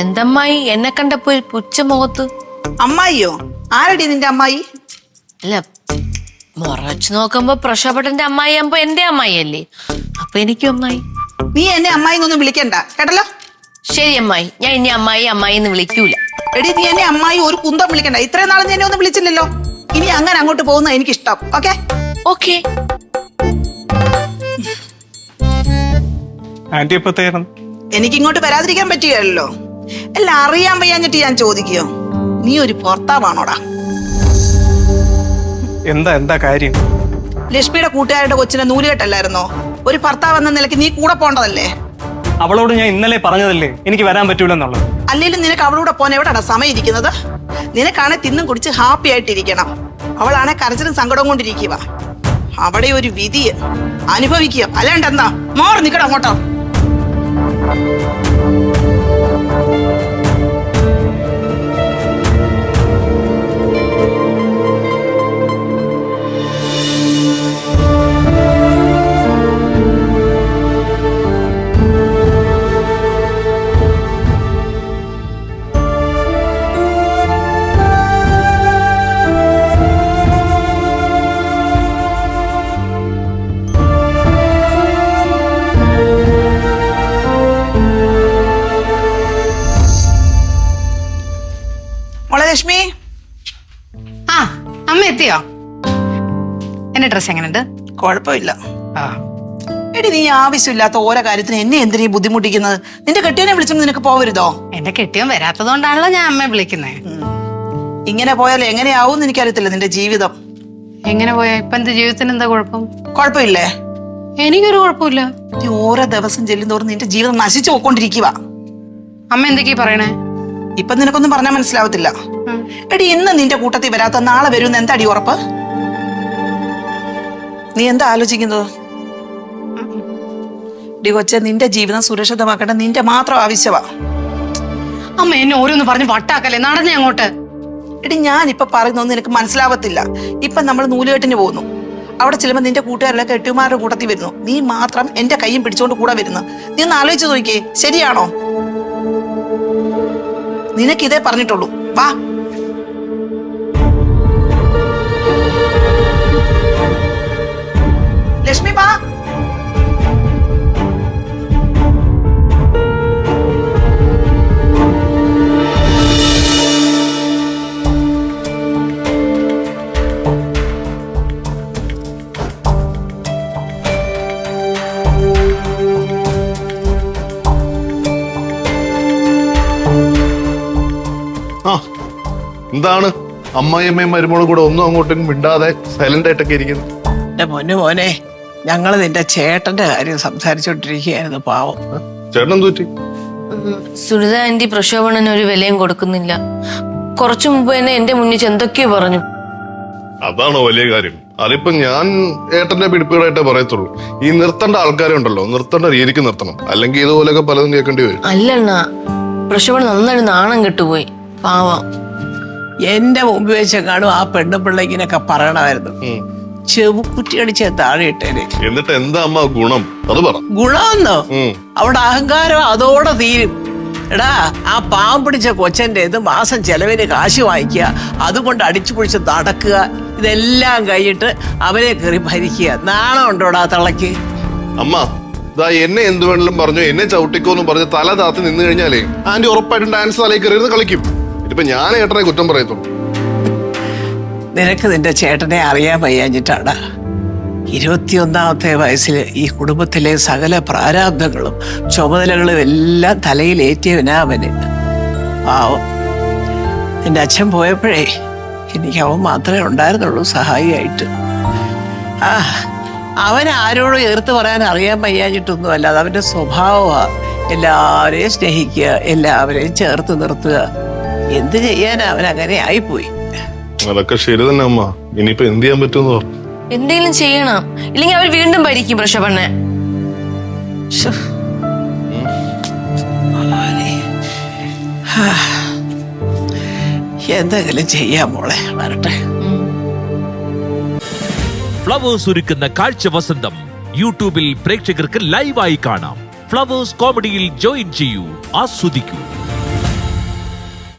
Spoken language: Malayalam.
എന്തമ്മായി? എന്നെ കണ്ടപ്പോ ഒരു പുച്ഛ മുഖത്ത്. അമ്മായിയോ? ആരടി നിന്റെ അമ്മായി? അല്ല മുറച്ചു നോക്കുമ്പോ പ്രശോഭട്ടന്റെ അമ്മായി ആകുമ്പോ എന്റെ അമ്മായി അല്ലേ അപ്പൊ എനിക്കും അമ്മായി. നീ എന്നെ അമ്മായി ഒന്നും വിളിക്കണ്ട. കേട്ടല്ലോ? ശരി അമ്മായി. ഞാൻ ഇനി അമ്മായി അമ്മായി എന്ന് വിളിക്കൂല. എടി നീ എന്നെ അമ്മായി ഒരു കുന്തം വിളിക്കണ്ട. ഇത്രയും നാളും നീ എന്നെ ഒന്നും വിളിച്ചില്ലല്ലോ. ഇനി അങ്ങനെ അങ്ങോട്ട് പോകുന്ന എനിക്ക് ഇഷ്ടം ഓക്കെ? ഓക്കെ. ആന്റി എനിക്ക് ഇങ്ങോട്ട് വരാതിരിക്കാൻ പറ്റുകയല്ലോ. എല്ലാം അറിയാൻ വയ്യാഞ്ഞിട്ട് ഞാൻ ചോദിക്കോ നീ ഒരു ഭർത്താവാണോടാ എന്താ എന്താ കാര്യം? ലക്ഷ്മിയുടെ കൂട്ടുകാരുടെ കൊച്ചിനെ നൂലുകെട്ടല്ലായിരുന്നോ? ഒരു ഭർത്താവ് എന്ന നിലയ്ക്ക് നീ കൂടെ പോണ്ടതല്ലേ അവളോട് ഞാൻ ഇന്നലെ പറഞ്ഞതല്ലേ? എനിക്ക് വരാൻ പറ്റൂലെന്നുള്ളത്. അല്ലെങ്കിലും നിനക്ക് അവളൂടെ പോകാൻ എവിടെയാണ് സമയം ഇരിക്കുന്നത്? നിനക്കാണെ തിന്നും കുടിച്ച് ഹാപ്പി ആയിട്ടിരിക്കണം. അവളാണെ കരച്ചിലും സങ്കടം കൊണ്ടിരിക്കുക. അവിടെ ഒരു വിധി അനുഭവിക്കുക. അല്ലാണ്ട് എന്താ മോർ നിക്കട അങ്ങോട്ടോ എത്തിയോ? എന്റെ ഡ്രസ് എങ്ങനെയുണ്ട് കുഴപ്പമില്ല. ആ. എടി നീ ആവശ്യമില്ലാത്ത ഓരോ കാര്യത്തിന് എന്നെ എന്തിനീ ബുദ്ധിമുട്ടിക്കുന്നത്? നിന്റെ കെട്ടിയനെ വിളിച്ചൊന്നും നിനക്ക് പോവരുതോ? എന്റെ കെട്ടിയോൻ വരാത്തതുകൊണ്ടാണല്ലോ ഞാൻ അമ്മയെ വിളിക്കുന്നത്. ഇങ്ങനെ പോയാൽ എങ്ങനെയാവും എനിക്കറിയത്തില്ല നിന്റെ ജീവിതം. എങ്ങനെ പോയാ? ഇപ്പൊ എന്റെ ജീവിതത്തിന് എന്താ കുഴപ്പം? കുഴപ്പമില്ലേ? എനിക്കൊരു കുഴപ്പമില്ല. നീ ഓരോ ദിവസം ചെല്ലുന്തോറും നിന്റെ ജീവിതം നശിച്ചു പോയിക്കൊണ്ടിരിക്കുക അമ്മ എന്തൊക്കെയാ പറയണേ? ഇപ്പൊ നിനക്കൊന്നും പറഞ്ഞാൽ മനസ്സിലാവത്തില്ല. എടി ഇന്ന് നിന്റെ കൂട്ടത്തിൽ വരാത്ത നാളെ വരും എന്താ അടി ഉറപ്പ്? നീ എന്താ ആലോചിക്കുന്നത്? ഡി കൊച്ചെ നിന്റെ ജീവിതം സുരക്ഷിതമാക്കേണ്ട നിന്റെ മാത്രം ആവശ്യമാ അമ്മ എന്നെ ഓരോന്ന് പറഞ്ഞ് വട്ടാക്കല്ലേ? നടന്നേ അങ്ങോട്ട്. എടി ഞാൻ ഇപ്പൊ പറയുന്നൊന്നും നിനക്ക് മനസ്സിലാവത്തില്ല. ഇപ്പൊ നമ്മൾ നൂലുകെട്ടിന് പോകുന്നു അവിടെ ചെല്ലുമ്പോൾ നിന്റെ കൂട്ടുകാരെല്ലാം കെട്ടുമാരുടെ കൂട്ടത്തിൽ വരുന്നു. നീ മാത്രം എന്റെ കൈയും പിടിച്ചോണ്ട് കൂടെ വരുന്നു. നീ ഒന്ന് ആലോചിച്ച് നോക്കിയേ. ശരിയാണോ? നിനക്ക് ഇതേ പറഞ്ഞിട്ടുള്ളൂ. വാ. ലക്ഷ്മി വാ. എന്താണ്? അമ്മായിയമ്മയും മരുമോളും കൂടെ ഒന്നും അങ്ങോട്ടും മിണ്ടാതെ സൈലന്റ് ആയിട്ടൊക്കെ ഇരിക്കുന്നു. എന്റെ മോനെ മോനെ ഞങ്ങൾ നിന്റെ ചേട്ടന്റെ കാര്യം സംസാരിച്ചോണ്ടിരിക്കുകയായിരുന്നു പാവം. ചേട്ടൻ തൂറ്റി സുനിത ആന്റി പ്രക്ഷോഭണന് ഒരു വിലയും കൊടുക്കുന്നില്ല. കുറച്ചു മുമ്പ് തന്നെ എന്റെ മുന്നിൽ എന്തൊക്കെയോ പറഞ്ഞു. അതാണോ വലിയ കാര്യം. അതിപ്പോ ഞാൻ ഏട്ടന്റെ പിടിപ്പുകളായിട്ടേ പറയത്തുള്ളൂ. ഈ നിർത്തേണ്ട ആൾക്കാരുണ്ടല്ലോ നിർത്തേണ്ട രീതിക്ക് നിർത്തണം. അല്ലെങ്കിൽ ഇതുപോലെയൊക്കെ പലതും കേൾക്കേണ്ടി വരും. അല്ലണ്ണ പ്രശോഭൺ നന്നായിട്ട് നാണം കെട്ടുപോയി. പാവം. എന്റെ മുമ്പ് വെച്ച് കാണും ആ പെണ്ണു പിള്ളേക്കിനൊക്കെ പറയണമായിരുന്നു. ചെവുക്കുറ്റി ചെവു കുറ്റി അടിച്ച് താഴെ ഇട്ടേനെ എന്നിട്ട് എന്താ അമ്മ ഗുണം? അത് പറ. ഗുണമെന്നോ. അവിടെ അഹങ്കാരം അതോടെ തീരും. എടാ ആ പാവം പിടിച്ച കൊച്ചന്റെ ഇത് മാസം ചെലവിന് കാശ് വാങ്ങിക്കുക അതുകൊണ്ട് അടിച്ചു പൊളിച്ച് നടക്കുക ഇതെല്ലാം കഴിഞ്ഞിട്ട് അവരെ കയറി ഭരിക്കുക. നാണം ഉണ്ടോടാ തളക്ക് അമ്മ ഇതാ എന്നെ എന്ത് വേണമെങ്കിലും പറഞ്ഞു. എന്നെ ചവിട്ടിക്കോന്നും പറഞ്ഞ് തല താത്തി നിന്ന് കഴിഞ്ഞാലേ ആന്റി ഉറപ്പായിട്ടും ഡാൻസ് തലയിൽ കയറിയിരുന്ന് കളിക്കും. ഇതിപ്പോ ഞാൻ ഏട്ടനെ കുറ്റം പറയത്തുള്ളൂ. നിനക്ക് നിന്റെ ചേട്ടനെ അറിയാൻ വയ്യാഞ്ഞിട്ടാണ് ഇരുപത്തിയൊന്നാമത്തെ വയസ്സിൽ ഈ കുടുംബത്തിലെ സകല പ്രാരാബ്ദങ്ങളും ചുമതലകളും എല്ലാം തലയിലേറ്റിയവനാ അവന്. പാവം. നിന്റെ അച്ഛൻ പോയപ്പോഴേ എനിക്ക് അവൻ മാത്രമേ ഉണ്ടായിരുന്നുള്ളൂ സഹായിയായിട്ട്. ആ അവൻ ആരോടും എതിർത്ത് പറയാൻ അറിയാൻ വയ്യാഞ്ഞിട്ടൊന്നും അല്ല അത് അവന്റെ സ്വഭാവമാണ് എല്ലാവരെയും സ്നേഹിക്കുക എല്ലാവരെയും ചേർത്ത് നിർത്തുക. എന്ത് ചെയ്യാനാ? അവൻ അങ്ങനെ ആയിപ്പോയി. അതൊക്കെ ശരി തന്നെ അമ്മ. ഇനിയിപ്പോ എന്ത് ചെയ്യാൻ പറ്റുമെന്ന്? എന്തെങ്കിലും ചെയ്യണം. ഇല്ലെങ്കിൽ അവർ വീണ്ടും ഭരിക്കും. ഹാ. എന്തെങ്കിലും ചെയ്യാം മോളെ. വരട്ടെ. ഫ്ലവേഴ്സ് ഒരുക്കുന്ന കാഴ്ച വസന്തം യൂട്യൂബിൽ പ്രേക്ഷകർക്ക് ലൈവായി കാണാം. ഫ്ലവേഴ്സ് കോമഡിയിൽ ജോയിൻ ചെയ്യൂ. ആസ്വദിക്കൂ.